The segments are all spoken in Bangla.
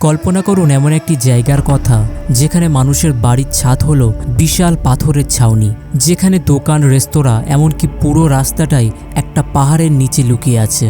কল্পনা করুন এমন একটি জায়গার কথা, যেখানে মানুষের বাড়ির ছাদ হল বিশাল পাথরের ছাউনি, যেখানে দোকান, রেস্তোরাঁ, এমনকি পুরো রাস্তাটাই একটা পাহাড়ের নিচে লুকিয়ে আছে।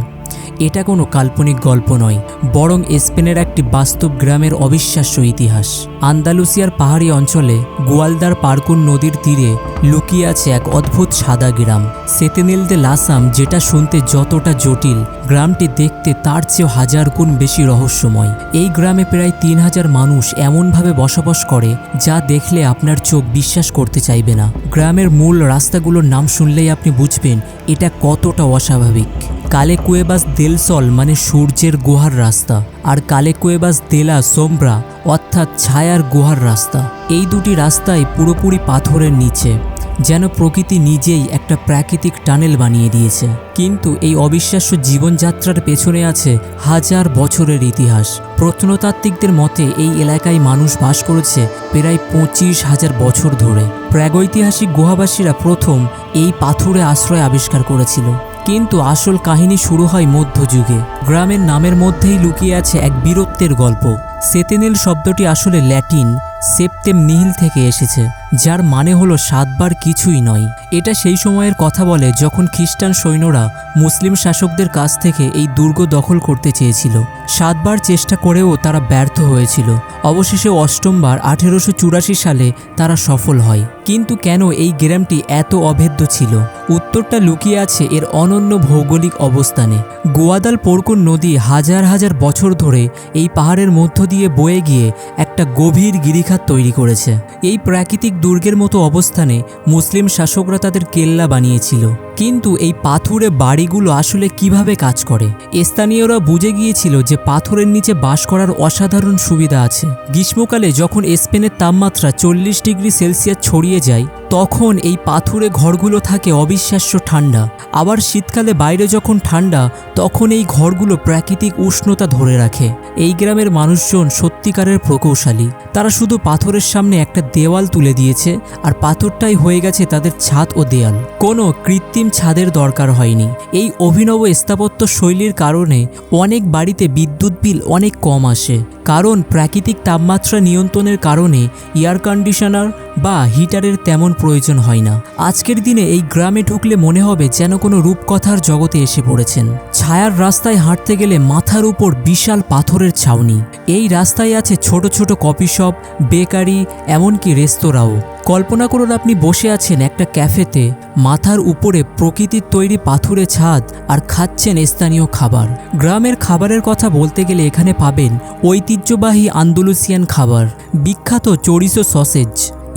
এটা কোনো কাল্পনিক গল্প নয়, বরং স্পেনের একটি বাস্তব গ্রামের অবিশ্বাস্য ইতিহাস। আন্দালুসিয়ার পাহাড়ি অঞ্চলে গোয়ালদার পার্কুন নদীর তীরে লুকিয়ে আছে এক অদ্ভুত সাদা গ্রাম। সেতেনেল দে লাসাম যেটা শুনতে যতটা জটিল, গ্রামটি দেখতে তার চেয়েও হাজার গুণ বেশি রহস্যময়। এই গ্রামে প্রায় তিন হাজার মানুষ এমনভাবে বসবাস করে, যা দেখলে আপনার চোখ বিশ্বাস করতে চাইবে না। গ্রামের মূল রাস্তাগুলোর নাম শুনলেই আপনি বুঝবেন, এটা কতটা অস্বাভাবিক। কালে কুয়েবাস দেলসল মানে সূর্যের গুহার রাস্তা, আর কালে কুয়েবাস দেলা সোমব্রা অর্থাৎ ছায়ার গুহার রাস্তা। এই দুটি রাস্তায় পুরোপুরি পাথরের নিচে, যেন প্রকৃতি নিজেই একটা প্রাকৃতিক টানেল বানিয়ে দিয়েছে। কিন্তু এই অবিশ্বাস্য জীবনযাত্রার পেছনে আছে হাজার বছরের ইতিহাস। প্রত্নতাত্ত্বিকদের মতে এই এলাকায় মানুষ বাস করেছে প্রায় পঁচিশ হাজার বছর ধরে। প্রাগৈতিহাসিক গুহাবাসীরা প্রথম এই পাথুরে আশ্রয় আবিষ্কার করেছিল। কিন্তু আসল কাহিনী শুরু হয় মধ্যযুগে। গ্রামের নামের মধ্যেই লুকিয়ে আছে এক বীরত্বের গল্প। সেতেনেল শব্দটি আসলে ল্যাটিন সেপ্টেম নিহিল থেকে এসেছে, যার মানে হলো সাতবার কিছুই নয়। এটা সেই সময়ের কথা বলে যখন খ্রিস্টান সৈন্যরা মুসলিম শাসকদের কাছ থেকে এই দুর্গ দখল করতে চেয়েছিল। সাতবার চেষ্টা করেও তারা ব্যর্থ হয়েছিল। অবশেষে অষ্টমবার আঠেরোশো চুরাশি সালে তারা সফল হয়। কিন্তু কেন এই গ্রামটি এত অভেদ্য ছিল? উত্তরটা লুকিয়ে আছে এর অনন্য ভৌগোলিক অবস্থানে। গোয়াদাল পোরকুন নদী হাজার হাজার বছর ধরে এই পাহাড়ের মধ্য দিয়ে বয়ে গিয়ে একটা গভীর গিরিখাত তৈরি করেছে। এই প্রাকৃতিক দুর্গের মতো অবস্থানে মুসলিম শাসকরা তাদের কেল্লা বানিয়েছিল। কিন্তু এই পাথুরে বাড়িগুলো আসলে কীভাবে কাজ করে? স্থানীয়রা বুঝে গিয়েছিল যে পাথরের নিচে বাস করার অসাধারণ সুবিধা আছে। গ্রীষ্মকালে যখন স্পেনের তাপমাত্রা চল্লিশ ডিগ্রি সেলসিয়াস ছড়িয়ে যায়, তখন এই পাথুরে ঘরগুলো থাকে অবিশ্বাস্য ঠান্ডা। আবার শীতকালে বাইরে যখন ঠান্ডা, তখন এই ঘরগুলো প্রাকৃতিক উষ্ণতা ধরে রাখে। এই গ্রামের মানুষজন সত্যিকারের প্রকৌশলী। তারা শুধু পাথরের সামনে একটা দেওয়াল তুলে দিয়েছে, আর পাথরটাই হয়ে গেছে তাদের ছাদ ও দেয়াল। কোনো কৃত্রিম ছাদের দরকার হয়নি। এই অভিনব স্থাপত্য শৈলীর কারণে অনেক বাড়িতে বিদ্যুৎ বিল অনেক কম আসে। কারণ প্রাকৃতিক তাপমাত্রা নিয়ন্ত্রণের কারণে এয়ার কন্ডিশনার বা হিটারের তেমন প্রয়োজন হয় না। আজকের দিনে এই গ্রামে ঢুকলে মনে হবে যেন কোনো রূপকথার জগতে এসে পড়েছেন। ছায়ার রাস্তায় হাঁটতে গেলে মাথার উপর বিশাল পাথরের ছাউনি। এই রাস্তায় আছে ছোট ছোট কফি শপ, বেকারি, এমনকি রেস্তোরাঁও। কল্পনা করুন আপনি বসে আছেন একটা ক্যাফেতে, মাথার উপরে প্রকৃতির তৈরি পাথুরে ছাদ আর খাচ্ছেন স্থানীয় খাবার। গ্রামের খাবারের কথা বলতে গেলে এখানে পাবেন ঐতিহ্যবাহী আন্দোলুসিয়ান খাবার, বিখ্যাত চরিসো সসেজ।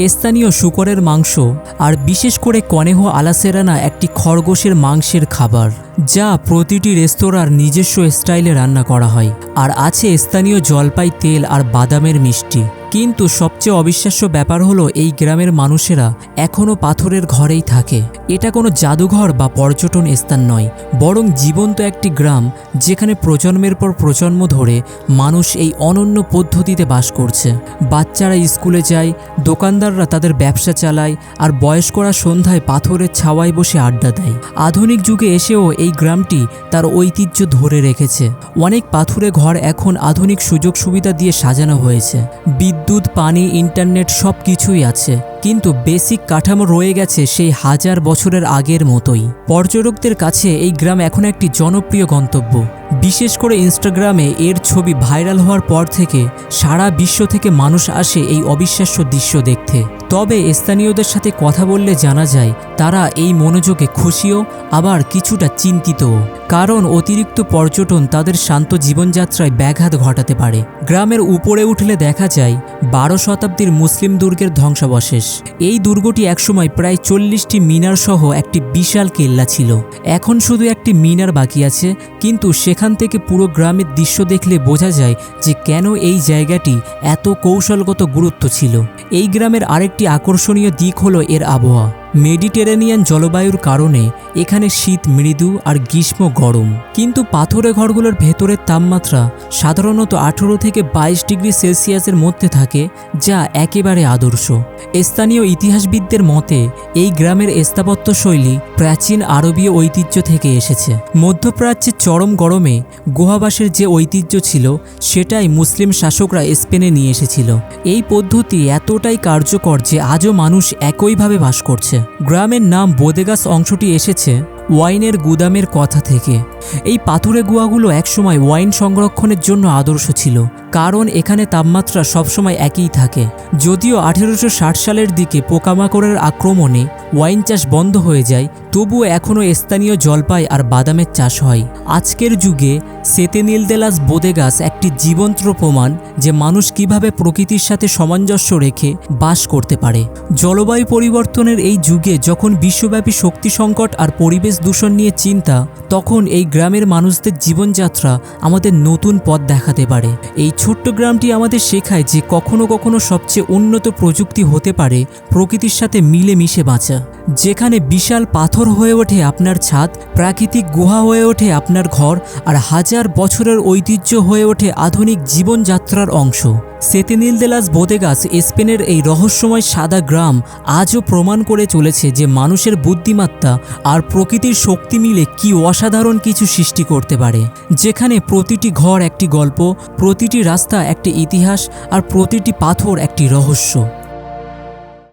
স্থানীয় শুকরের মাংস আর বিশেষ করে কনেহ আলাসেরানা একটি খরগোশের মাংসের খাবার। যা প্রতিটি রেস্তোরাঁর নিজস্ব স্টাইলে রান্না করা হয়। আর আছে স্থানীয় জলপাই তেল আর বাদামের মিষ্টি। কিন্তু সবচেয়ে অবিশ্বাস্য ব্যাপার হলো এই গ্রামের মানুষেরা এখনও পাথরের ঘরেই থাকে। এটা কোনো জাদুঘর বা পর্যটন স্থান নয়, বরং জীবন্ত একটি গ্রাম যেখানে প্রজন্মের পর প্রজন্ম ধরে মানুষ এই অনন্য পদ্ধতিতে বাস করছে। বাচ্চারা স্কুলে যায়, দোকানদাররা তাদের ব্যবসা চালায় আর বয়স্করা সন্ধ্যায় পাথরের ছাওয়ায় বসে আড্ডা দেয়। আধুনিক যুগে এসেও এই গ্রামটি তার ঐতিহ্য ধরে রেখেছে। অনেক পাথুরে ঘর এখন আধুনিক সুযোগ সুবিধা দিয়ে সাজানো হয়েছে। বিদ্যুৎ, পানি, ইন্টারনেট সব কিছুই আছে। কিন্তু বেসিক কাঠামো রয়ে গেছে সেই হাজার বছরের আগের মতোই। পর্যটকদের কাছে এই গ্রাম এখন একটি জনপ্রিয় গন্তব্য। বিশেষ করে ইনস্টাগ্রামে এর ছবি ভাইরাল হওয়ার পর থেকে সারা বিশ্ব থেকে মানুষ আসে এই অবিশ্বাস্য দৃশ্য দেখতে। তবে স্থানীয়দের সাথে কথা বললে জানা যায়, তারা এই মনোযোগে খুশিও, আবার কিছুটা চিন্তিতও। কারণ অতিরিক্ত পর্যটন তাদের শান্ত জীবনযাত্রায় ব্যাঘাত ঘটাতে পারে। গ্রামের উপরে উঠলে দেখা যায়, বারো শতাব্দীর মুসলিম দুর্গের ধ্বংসাবশেষ। এই দুর্গটি একসময় প্রায় চল্লিশটি মিনার সহ একটি বিশাল কেল্লা ছিল। এখন শুধু একটি মিনার বাকি আছে, কিন্তু সেখান থেকে পুরো গ্রামের দৃশ্য দেখলে বোঝা যায় যে কেন এই জায়গাটি এত কৌশলগত গুরুত্ব ছিল। এই গ্রামের আরেকটি আকর্ষণীয় দিক হলো এর আবহাওয়া। মেডিটেরেনিয়ান জলবায়ুর কারণে এখানে শীত, মৃদু আর গ্রীষ্ম গরম। কিন্তু পাথরে ঘরগুলোর ভেতরের তাপমাত্রা সাধারণত আঠেরো থেকে বাইশ ডিগ্রি সেলসিয়াসের মধ্যে থাকে, যা একেবারে আদর্শ। স্থানীয় ইতিহাসবিদদের মতে, এই গ্রামের স্থাপত্য শৈলী প্রাচীন আরবীয় ঐতিহ্য থেকে এসেছে। মধ্যপ্রাচ্যের চরম গরমে গুহাবাসের যে ঐতিহ্য ছিল, সেটাই মুসলিম শাসকরা স্পেনে নিয়ে এসেছিল। এই পদ্ধতি এতটাই কার্যকর যে আজও মানুষ একইভাবে বাস করছে। গ্রামের নাম বোদেগাস অংশটি এসেছে ওয়াইনের গুদামের কথা থেকে। এই পাথুরে গুহাগুলো একসময় ওয়াইন সংরক্ষণের জন্য আদর্শ ছিল। কারণ এখানে তাপমাত্রা সবসময় একই থাকে। যদিও আঠেরোশো ষাট সালের দিকে পোকামাকড়ের আক্রমণে ওয়াইন চাষ বন্ধ হয়ে যায়, তবুও এখনও স্থানীয় জলপাই আর বাদামের চাষ হয়। আজকের যুগে সেতেনিলদেলাস বোদেগাস একটি জীবন্ত প্রমাণ যে মানুষ কীভাবে প্রকৃতির সাথে সামঞ্জস্য রেখে বাস করতে পারে। জলবায়ু পরিবর্তনের এই যুগে যখন বিশ্বব্যাপী শক্তি সংকট আর পরিবেশ দূষণ নিয়ে চিন্তা, তখন এই গ্রামের মানুষদের জীবনযাত্রা আমাদের নতুন পথ দেখাতে পারে। এই ছোট্ট গ্রামটি আমাদের শেখায় যে কখনো কখনো সবচেয়ে উন্নত প্রযুক্তি হতে পারে প্রকৃতির সাথে মিলে মিশে বাঁচা। যেখানে বিশাল পাথর হয়ে ওঠে আপনার ছাদ, প্রাকৃতিক গুহা হয়ে ওঠে আপনার ঘর, আর হাজার বছরের ঐতিহ্য হয়ে ওঠে আধুনিক জীবনযাত্রার অংশ। সেতেনিলদেলাস বোদেগাস স্পেনের এই রহস্যময় সাদা গ্রাম আজও প্রমাণ করে চলেছে যে মানুষের বুদ্ধিমত্তা আর প্রকৃতির শক্তি মিলে কি অসাধারণ কিছু সৃষ্টি করতে পারে। যেখানে প্রতিটি ঘর একটি গল্প, প্রতিটি রাস্তা একটি ইতিহাস আর প্রতিটি পাথর একটি রহস্য।